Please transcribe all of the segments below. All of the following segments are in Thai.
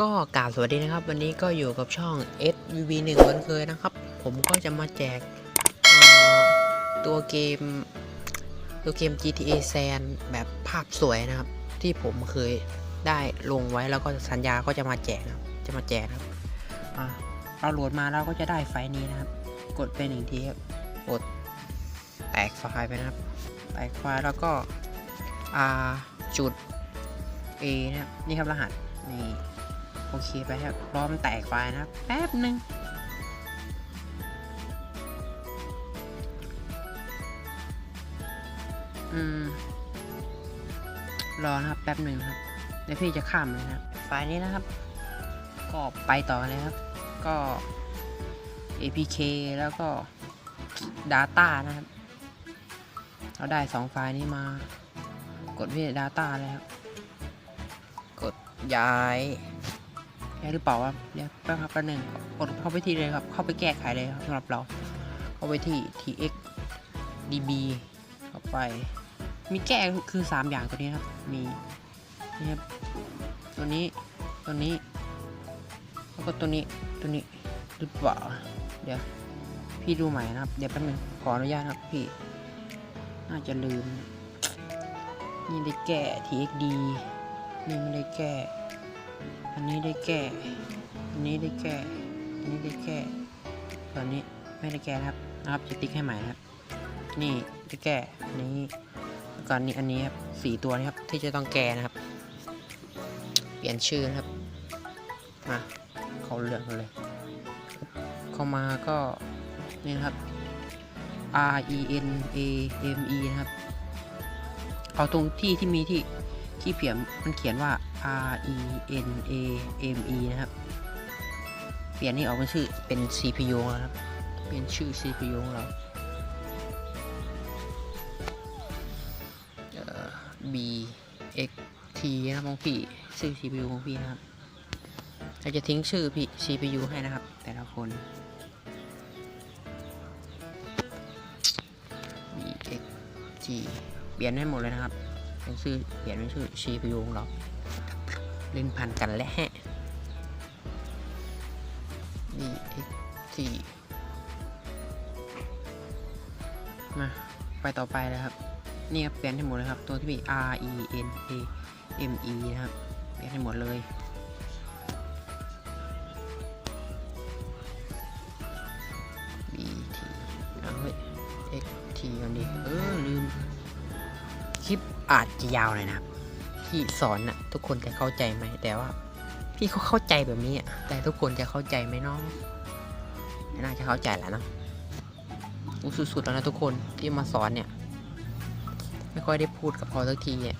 ก็กราบสวัสดีนะครับ วันนี้ก็อยู่กับช่อง SVV 1เหมือนเคยนะครับ ผมก็จะมาแจกตัวเกมตัวเกม GTA San แบบภาพสวยนะครับ ที่ผมเคยได้ลงไว้แล้วก็สัญญาก็จะมาแจกนะจะมาแจกนะครับเราโหลดมาเราก็จะได้ไฟนี้นะครับ กดไปหนึ่งทีครับกดแตกไฟล์ไปนะครับแตกไฟล์แล้วก็จุด A นะครับนี่ครับรหัสนี่ โอเคไปครับรอมันแตกไฟนะแป๊บหนึ่งอืม รอนะครับแป๊บหนึ่งครับเดี๋ยวพี่จะข้ามเลยนะไฟนี้นะครับ ก็ไปต่อเลยครับ ก็ APK แล้วก็ Data นะครับ เราได้สองไฟล์นี้มากดที่ Data เลยครับกดย้าย ย้หรือเปล่าวะเดี๋ยวแป๊บครับแป๊บหนึงกดเข้าไปที่เลยครับ เข้าไปแก้ไขเลยครับสำหรับเรา เข้าไปที่ tx db เข้าไป มีแก้คือ 3 อย่างตัวนี้ครับ มีนี่ครับ ตัวนี้ ตัวนี้ แล้วก็ตัวนี้ ตัวนี้ หรือเปล่า เดี๋ยว พี่ดูใหม่นะครับ เดี๋ยวแป๊บนึงขออนุญาตครับพี่ น่าจะลืม นี่ได้แก้ txd นี่ไม่ได้แก้ อันนี้ได้แก้อันนี้ได้แก้อันนี้ได้แก้ส่วนนี้ไม่ได้แก้ครับนะครับจะติ๊กให้ใหม่ครับ นี่ได้แก้อันนี้แล้วก็อันนี้อันนี้ครับสี่ตัวนี้ครับที่จะต้องแก้นะครับ เปลี่ยนชื่อนะครับมาเขาเลือกเลย เข้ามาก็นี่นครับ R E N A M E นะครับ เอาตรงที่ที่มีที่ ที่เขียนมันเขียนว่า R E N A M E นะครับ เปลี่ยนนี่ออกเป็นชื่อเป็น CPU นะครับ เปลี่ยนชื่อ CPU ของเราเอ่อ B X T นะครับของพี่ชื่อ CPU ของพี่นะครับเราจะทิ้งชื่อพี่ CPU ให้นะครับ แต่ละคน B X G เปลี่ยนให้หมดเลยนะครับ เป็นชื่อเปลี่ยนเป็นชื่อ CPU ของเราเล่นพันกันและแฮะ B X G มาไปต่อไปเลยครับ นี่ครับเปลี่ยนให้หมดเลยครับ ตัวที่มี R E N A M E นะครับ เปลี่ยนให้หมดเลย B T เอาเฮ้ย X T กันดิ เออ ลืม ลิปอาจจะยาวหน่อยนะครับที่สอนน่ะทุกคนจะเข้าใจไหมแต่ว่า พี่เขาเข้าใจแบบนี้แต่ทุกคนจะเข้าใจไหมเน้องน่าจะเข้าใจแหละเนาะอู้สุดๆแล้วนะทุกคนที่มาสอนเนี่ย ไม่ค่อยได้พูดกับเขาสักทีอะ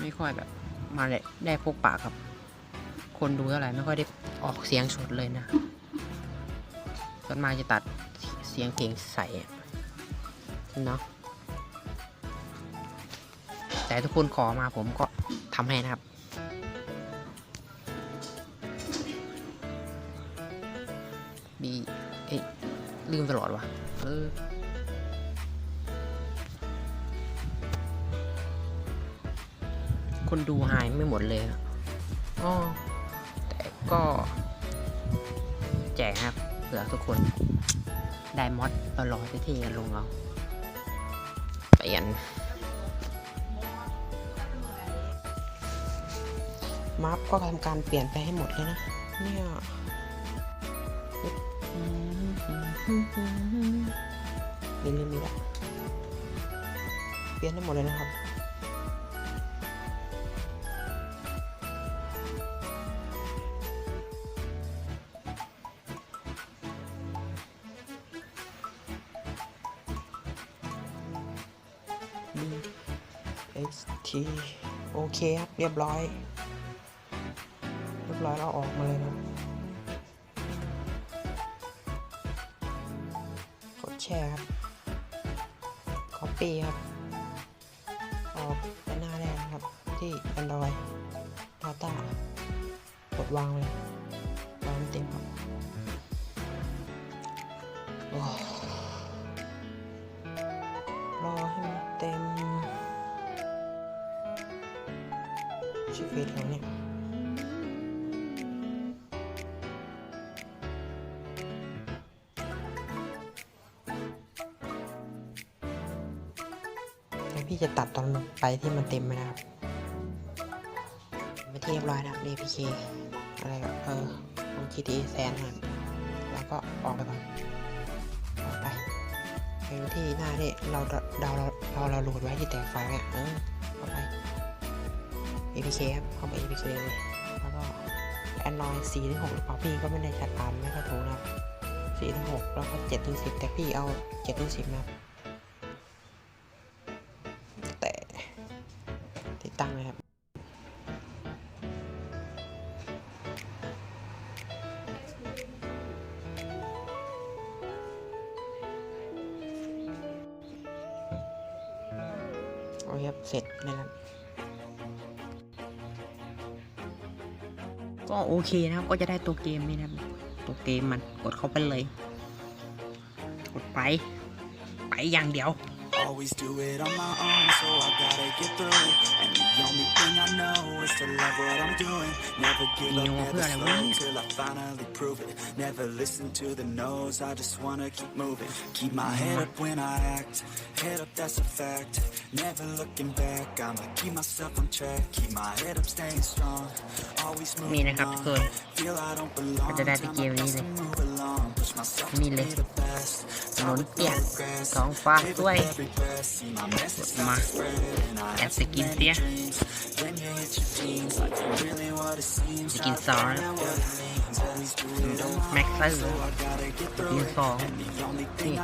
ไม่ค่อยแบบ มาได้ไดพบปากกับ คนดูเท่าไหร่ไม่ค่อยได้ออกเสียงสดเลยนะส่วนมากจะตัดเสียงเพลงใส่ เนาะแต่ทุกคนขอมาผมก็ทำให้นะครับ บีเอ้ยลืมตลอดวะเออคนดูหายไม่หมดเลยอ๋อแต่ก็ แจกนะครับเผื่อทุกคน ได้มอดตลอดที่กันลงเอา ayan map ก็ทำการเปลี่ยนไปให้หมดเลยนะ เนี่ยมีเรื่องนี้ละเปลี่ยนให้หมดเลยนะครับ X T โอเคครับ เรียบร้อย เรียบร้อยเราออกมาเลยนะกดแชร์ครับ Copy ครับ ออกไปหน้าแรกครับ ที่ Android Data กดวางเลยวางเต็มครับ โอ้ ชื่อเฟซเราเนี่ยพี่จะตัดตอนไปที่มันเต็มไหมนะครับไปที่เรียบร้อยนะครับ APK อะไรก็เออลง GTA แซนนะครับแล้วก็ออกไปก่อนออกไปไปที่หน้าที่เราเราเราเราเราโหลดไว้ที่แตกไฟล์อะเออเข้าไป APK ครับเข้าไป APK เลยแล้วก็ Android 4ถึง6หรือเปล่าพี่ก็ไม่ได้ชัดอ่านไม่ค่อยถูกนะครับ4ถึง6แล้วก็7ถึง10 แต่พี่เอา7ถึง10นะครับแต่ติดตั้งเลยครับโอเคครับเสร็จนะครับ ก็โอเคนะครับ ก็จะได้ตัวเกมนี่นะครับ ตัวเกมมันกดเข้าไปเลย กดไป ไปอย่างเดียว Always do it on my own, so I gotta get through it. And the only to love what I'm doing. Never give up, never slow until I finally prove it. Never listen to the no's, I just wanna keep moving. Keep my head up when I act, head up, that's a fact. Never looking back, I'ma keep myself on track. Keep my head up, staying strong, always moving on. Feel I don't belong, I got to move along. นี่เลยถนนเปียกท้องฟ้าด้วยมาแอดสกินเตี้ยสกินซองแม็กซ์เลยสกินสองนี่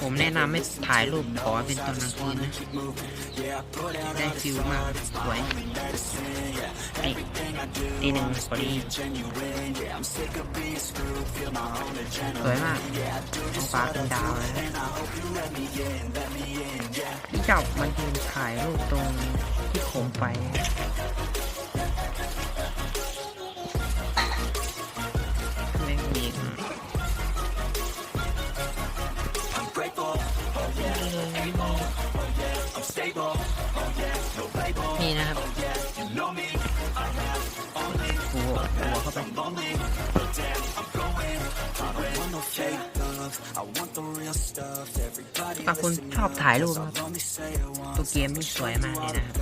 ผมแนะนำให้ถ่ายรูปขอเป็นตอนกลางคืนนะ ได้ฟิลมากสวยไอ yeah. นี่ Everything I do, ตีหนึ่ง I'm just พอดี being genuine, yeah. I'm sick of being screwed, feel my own สวยมาก adrenaline, yeah. I do ท้อง just ฟ้า what เป็น I ดาว do, เลยนะ and I hope you let me in, let me in, yeah. ที่ชอบมันคือถ่ายรูปตรงที่ผมไปไม่มี I'm grateful, oh yeah. Able, oh yeah. I'm stable, oh yeah. No label, นี่นะครับ love, I want the real stuff. Everybody บางคน listen ชอบถ่ายรูป up, นะครับ I'll only say it once. ตัวเกมนี่สวยมากเลยนะค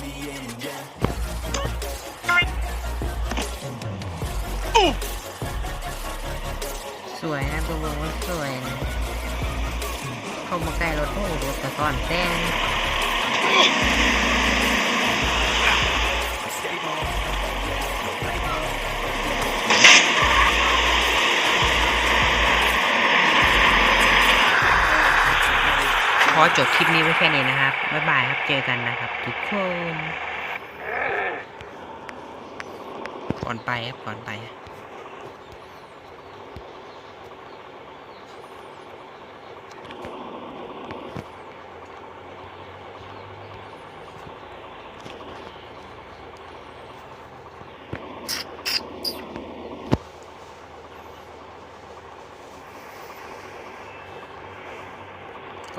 สวยนะเข้ามาใกล้รถโอ้รถตะก้อนแต้งขอจบคลิปนี้ไว้แค่นี้นะครับ บ๊ายบายครับ เจอกันนะครับ ทุกคน ก่อนไปครับ ก่อนไป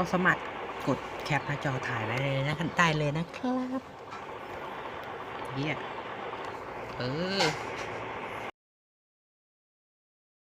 ก็สมัครกดแคปหน้าจอถ่ายไว้เลยนะได้เลยนะครับเยี่ยเออ